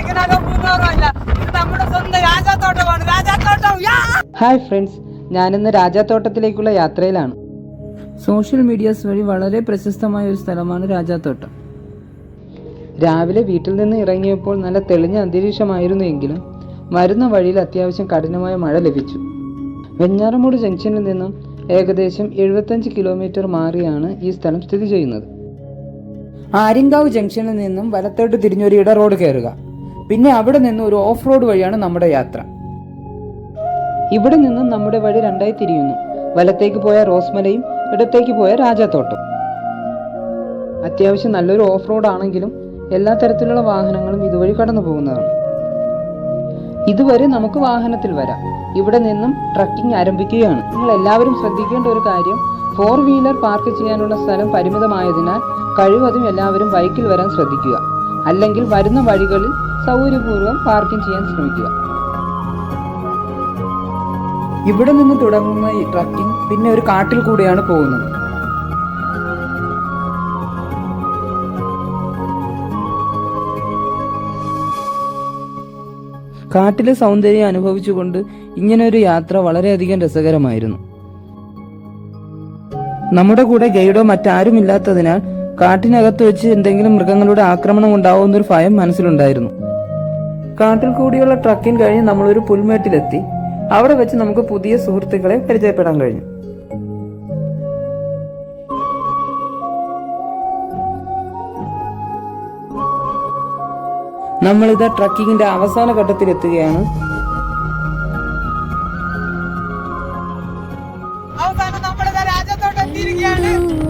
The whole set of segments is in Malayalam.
ഇത് നമ്മുടെ സ്വന്തം രാജാത്തോട്ടമാണ്. രാജാത്തോട്ടം യാ! ഹായ് ഫ്രണ്ട്സ് ഞാനിന്ന് രാജാത്തോട്ടത്തിലേക്കുള്ള യാത്രയിലാണ്. സോഷ്യൽ മീഡിയാസ് വഴി വളരെ പ്രശസ്തമായ ഒരു സ്ഥലമാണ് രാജാത്തോട്ടം. രാവിലെ വീട്ടിൽ നിന്ന് ഇറങ്ങിയപ്പോൾ നല്ല തെളിഞ്ഞ അന്തരീക്ഷമായിരുന്നു എങ്കിലും വരുന്ന വഴിയിൽ അത്യാവശ്യം കഠിനമായ മഴ ലഭിച്ചു. വെഞ്ഞാറമൂട് ജംഗ്ഷനിൽ നിന്നും ഏകദേശം എഴുപത്തഞ്ച് കിലോമീറ്റർ മാറിയാണ് ഈ സ്ഥലം സ്ഥിതി ചെയ്യുന്നത്. ആര്യങ്കാവ് ജംഗ്ഷനിൽ നിന്നും വലത്തോട്ട് തിരിഞ്ഞൊരു ഇട റോഡ് കയറുക. പിന്നെ അവിടെ നിന്ന് ഒരു ഓഫ് റോഡ് വഴിയാണ് നമ്മുടെ യാത്ര. ഇവിടെ നിന്നും നമ്മുടെ വഴി രണ്ടായി തിരിയുന്നു. വലത്തേക്ക് പോയ റോസ്മലയും ഇടത്തേക്ക് പോയ രാജാത്തോട്ടം. അത്യാവശ്യം നല്ലൊരു ഓഫ് റോഡ് ആണെങ്കിലും എല്ലാ തരത്തിലുള്ള വാഹനങ്ങളും ഇതുവഴി കടന്നു പോകുന്നതാണ്. ഇതുവരെ നമുക്ക് വാഹനത്തിൽ വരാം. ഇവിടെ നിന്നും ട്രക്കിംഗ് ആരംഭിക്കുകയാണ്. നിങ്ങൾ എല്ലാവരും ശ്രദ്ധിക്കേണ്ട ഒരു കാര്യം ഫോർ വീലർ പാർക്ക് ചെയ്യാനുള്ള സ്ഥലം പരിമിതമായതിനാൽ കഴിവതും എല്ലാവരും ബൈക്കിൽ വരാൻ ശ്രദ്ധിക്കുക. അല്ലെങ്കിൽ വരുന്ന വഴികളിൽ സൗകര്യപൂർവം പാർക്കിംഗ് ചെയ്യാൻ ശ്രമിക്കുക. ഇവിടെ നിന്ന് തുടങ്ങുന്ന ഈ ട്രക്കിംഗ് പിന്നെ ഒരു കാട്ടിൽ കൂടെയാണ് പോകുന്നത്. കാട്ടിലെ സൗന്ദര്യം അനുഭവിച്ചുകൊണ്ട് ഇങ്ങനൊരു യാത്ര വളരെയധികം രസകരമായിരുന്നു. നമ്മുടെ കൂടെ ഗൈഡോ മറ്റാരുമില്ലാത്തതിനാൽ കാട്ടിനകത്ത് വെച്ച് എന്തെങ്കിലും മൃഗങ്ങളുടെ ആക്രമണം ഉണ്ടാവുമെന്നൊരു ഭയം മനസ്സിലുണ്ടായിരുന്നു. കാട്ടിൽ കൂടിയുള്ള ട്രക്കിംഗ് കഴിഞ്ഞ് നമ്മളൊരു പുൽമേട്ടിലെത്തി. അവിടെ വെച്ച് നമുക്ക് പുതിയ സുഹൃത്തുക്കളെ പരിചയപ്പെടാൻ കഴിഞ്ഞു. നമ്മളിത് ട്രക്കിങ്ങിന്റെ അവസാന ഘട്ടത്തിൽ എത്തുകയാണ് അവസാനം നമ്മുടെ രാജ്യത്തോട്ട് എത്തിയിരിക്കുകയാണ്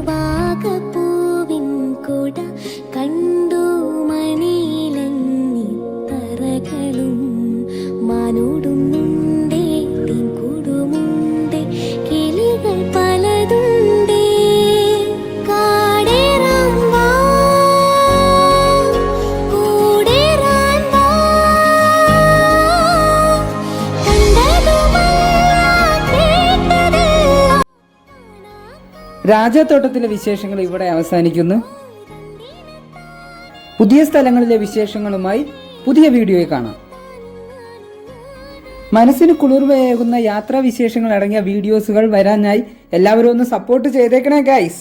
രാജാത്തോട്ടത്തിലെ വിശേഷങ്ങൾ ഇവിടെ അവസാനിക്കുന്നു. പുതിയ സ്ഥലങ്ങളിലെ വിശേഷങ്ങളുമായി പുതിയ വീഡിയോയിൽ കാണാം. മനസ്സിന് കുളിർവയേകുന്ന യാത്രാ വിശേഷങ്ങൾ അടങ്ങിയ വീഡിയോസുകൾ വരാനായി എല്ലാവരും ഒന്ന് സപ്പോർട്ട് ചെയ്തേക്കണേ ഗൈസ്